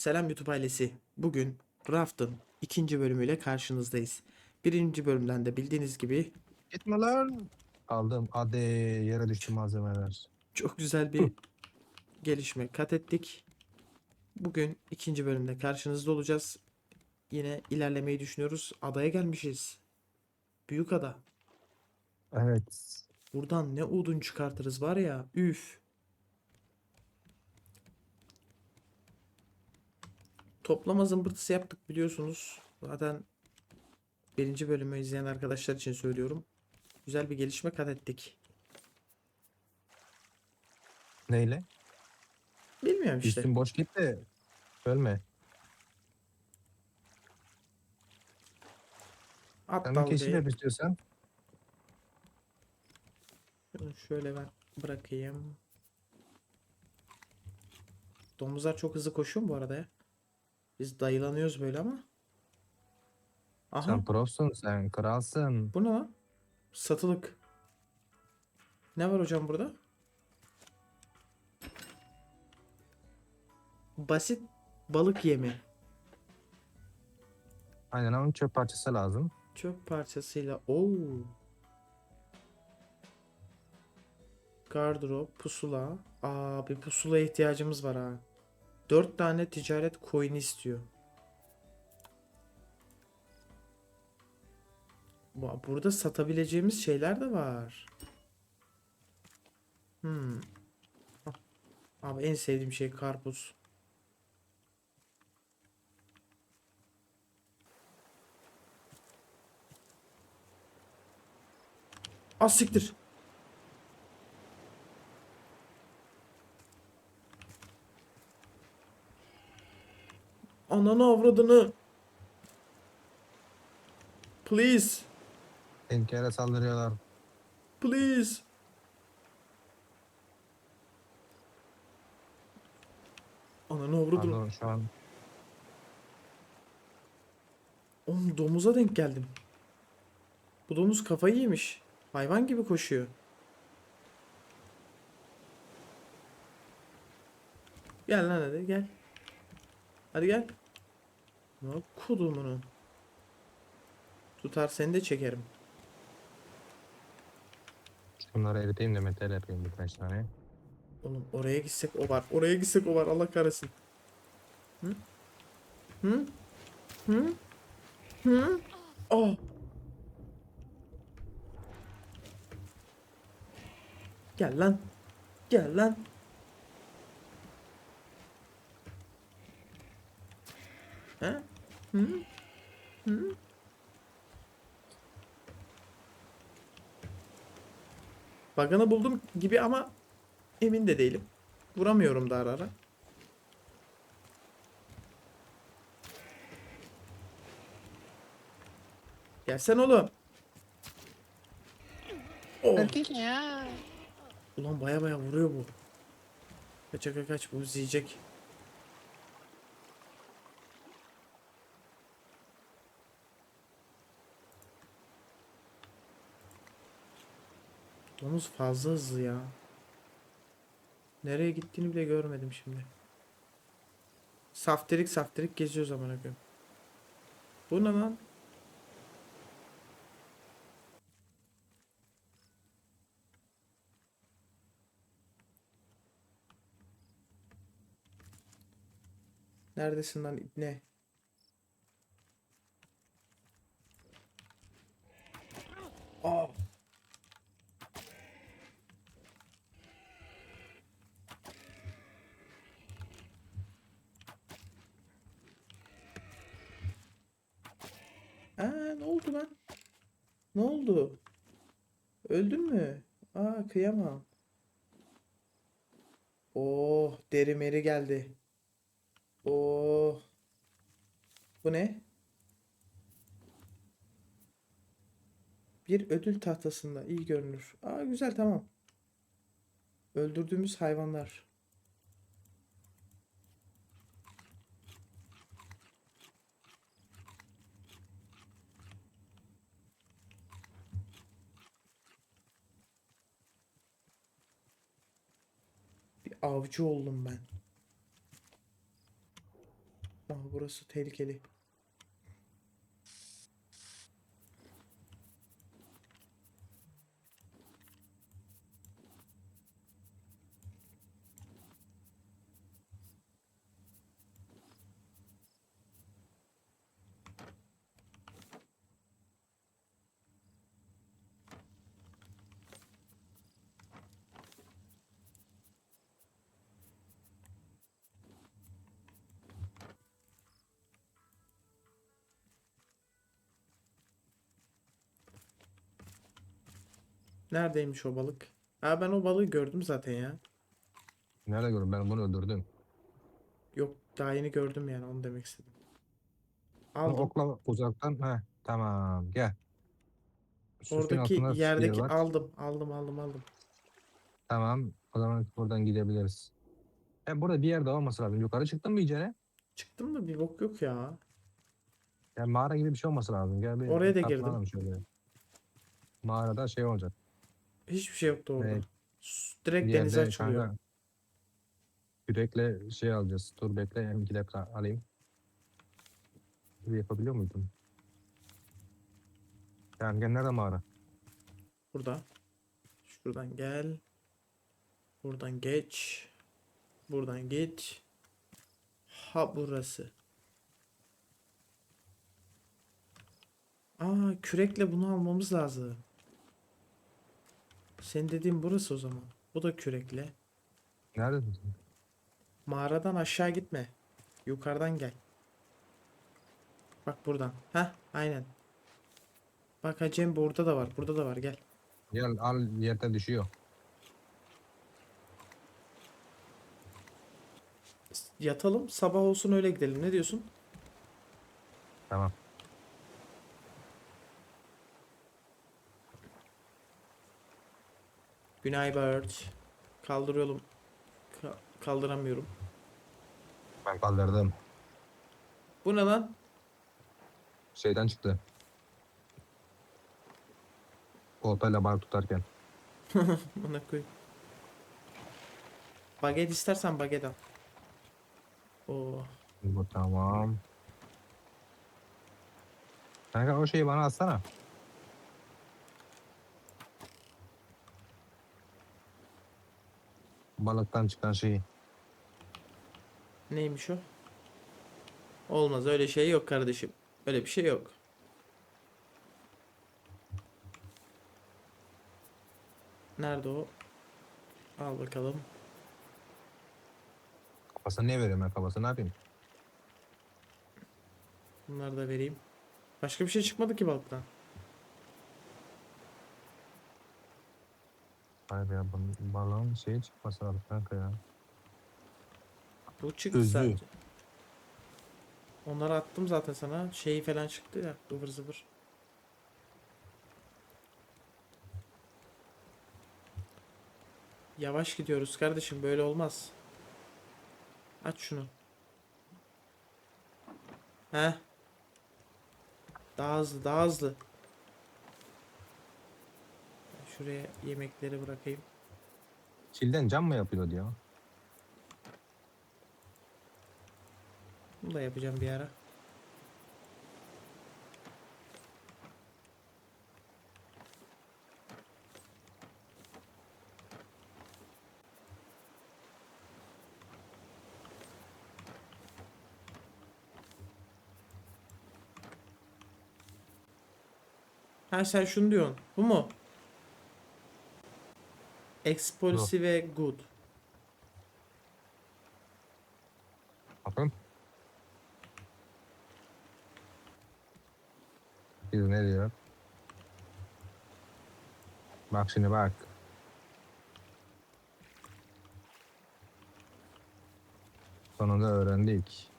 Selam YouTube ailesi. Bugün Raft'ın ikinci bölümüyle karşınızdayız. Birinci bölümden de bildiğiniz gibi Gitme lan. Aldım. Hadi yere düştü malzemeler. çok güzel bir gelişme kat ettik. Bugün ikinci bölümde karşınızda olacağız. Yine ilerlemeyi düşünüyoruz. Adaya gelmişiz. Büyük ada. Evet. Buradan ne odun çıkartırız var ya. Üf. Toplama zımbırtısı yaptık biliyorsunuz. Zaten birinci bölümü izleyen arkadaşlar için söylüyorum. Güzel bir gelişme kat ettik. Neyle? Bilmiyorum işte. Üstün boş git de ölme. Sen bir keşif yap istiyorsan. Şunu Şöyle ben bırakayım. Domuzlar çok hızlı koşuyor mu bu arada ya? Biz dayılanıyoruz böyle ama. Aha. Sen prosun, sen kralsın. Bu ne lan? Satılık. Ne var hocam burada? Basit balık yemi. Aynen onun çöp parçası lazım. Çöp parçasıyla. Oo. Gardırop, pusula. Aa, bir pusulaya ihtiyacımız var ha. Dört tane ticaret coin istiyor. Bu- Burada satabileceğimiz şeyler de var. Hmm. Ah. Abi en sevdiğim şey karpuz. Az siktir. Ananı avradını. Please. Tenkere saldırıyorlar. Please. Ananı avradını. Pardon şu an. Oğlum domuza denk geldim. Bu domuz kafayı yemiş. Hayvan gibi koşuyor. Gel lan hadi gel. Hadi gel. Ne kudumunu. Tutar seni de çekerim. Şunları eriteyim de metal yapayım birkaç tane. Oğlum oraya gitsek o var. Oraya gitsek o var. Allah kahretsin. Hı? Hı? Hı? Hı? Oh. Gel lan. Gel lan. He? Hı? Buldum gibi ama Emin de değilim. Vuramıyorum da ara ara. Gelsen oğlum. Oh. Ulan baya baya vuruyor bu. Kaç kaç kaç bu yiyecek. Domuz fazla hızlı ya. Nereye gittiğini bile görmedim şimdi. Saftirik saftirik geziyoruz amına koyayım. Bu ne lan? Neredesin lan ibne? Aa. Aa ne oldu lan? Ne oldu? Öldün mü? Aa kıyamam. Oh deri meri geldi. Oh. Bu ne? Bir ödül tahtasında iyi görünür. Aa güzel tamam. Öldürdüğümüz hayvanlar. Avcı oldum ben. Aha, burası tehlikeli. Neredeymiş o balık? Aa ben o balığı gördüm zaten ya. Nerede gördüm? Ben bunu öldürdüm. Yok daha yeni gördüm yani onu demek istedim. Bunu Aldım. okla uzaktan. He, tamam gel. Süsün Oradaki yer yerdeki var. aldım. Aldım aldım aldım. Tamam. O zaman buradan gidebiliriz. E burada bir yerde olması lazım. Yukarı çıktın mı iyicene? Çıktım da bir bok yok ya. Yani mağara gibi bir şey olması lazım. Gel bir Oraya da girdim. Şöyle. Mağarada şey olacak. Hiçbir şey yoktu orada. Evet. Direkt Bir denize yerde açılıyor. kanka Kürekle şey alacağız. Dur bekle. Hem iki dakika alayım. Bir yapabiliyor muydum? Yani gel nerede mağara? Burada. Şuradan gel. Buradan geç. Buradan git. Ha burası. Aa kürekle bunu almamız lazım. Senin dediğin burası o zaman. Bu da kürekle. Nerede? Mağaradan aşağı gitme. Yukarıdan gel. Bak buradan. Heh, aynen. Bak Hacem burada da var. Burada da var. Gel. Gel al yerde düşüyor. Yatalım. Sabah olsun öyle gidelim. Ne diyorsun? Tamam. Günay Bird. Kaldırıyorum. Ka- kaldıramıyorum. Ben kaldırdım. Bu ne lan? Şeyden çıktı. Oltayla balık tutarken. Bana koy. Baget istersen baget al. Oo. Bu tamam. Kanka o şeyi bana atsana. Balıktan çıkan şeyi. Neymiş o? Olmaz öyle şey yok kardeşim. Öyle bir şey yok. Nerede o? Al bakalım. Kafasını niye veriyorum ben kafasını ne yapayım? Bunları da vereyim. Başka bir şey çıkmadı ki balıktan. Hayır ya bunun balığın şeyi çıkması lazım kanka ya. Bu çıktı Özü. sadece. Onları attım zaten sana. Şeyi falan çıktı ya. ıvır zıvır. Yavaş gidiyoruz kardeşim. Böyle olmaz. Aç şunu. Heh. Daha hızlı, daha hızlı. Şuraya yemekleri bırakayım. Çilden cam mı yapıyor diyor. Bunu da yapacağım bir ara. Ha sen şunu diyorsun. Bu mu? Explosive ve good. Bakın. Biz ne diyor? Bak şimdi bak. Sonunda öğrendik.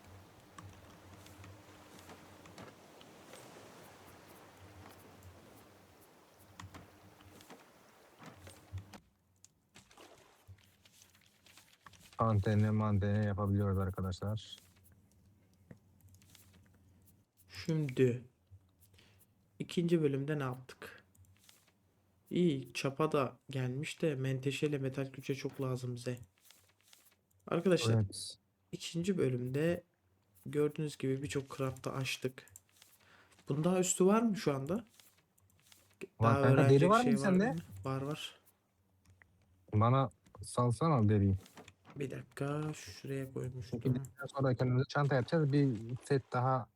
Anteni manteni yapabiliyoruz arkadaşlar. Şimdi ikinci bölümde ne yaptık? İyi çapa da gelmiş de menteşeyle metal külçe çok lazım bize. Arkadaşlar Evet. ikinci bölümde gördüğünüz gibi birçok craft'ı açtık. Bunun daha üstü var mı şu anda? Var Daha kanka, deri var mı şey sende? Var var. Bana salsana deriyi. Bir dakika şuraya koymuştum. Dedikten sonra kendimize çanta yapacağız. Bir set daha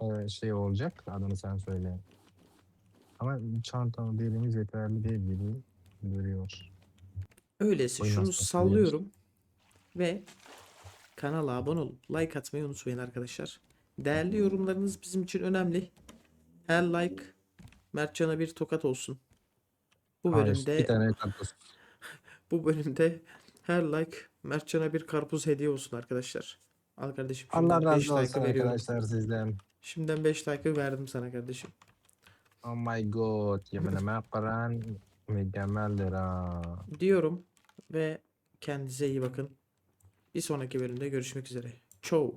e, şey olacak. Adını sen söyle. Ama çantanın derimiz yeterli değil gibi duruyor. Öyleyse Oyun şunu hastası sallıyorum ve kanala abone olup like atmayı unutmayın arkadaşlar. Değerli yorumlarınız bizim için önemli. Her like Mertcan'a bir tokat olsun. Bu Hayır, bölümde bir tane karpuz. Bu bölümde her like Mertcan'a bir karpuz hediye olsun arkadaşlar. Al kardeşim şimdiden Allah 5 razı olsun like'ı veriyorum. arkadaşlar sizden. Şimdiden 5 like'ı verdim sana kardeşim. Oh my god. Yemin ederim mükemmeldir ha. Diyorum ve kendinize iyi bakın. Bir sonraki bölümde görüşmek üzere. Ciao.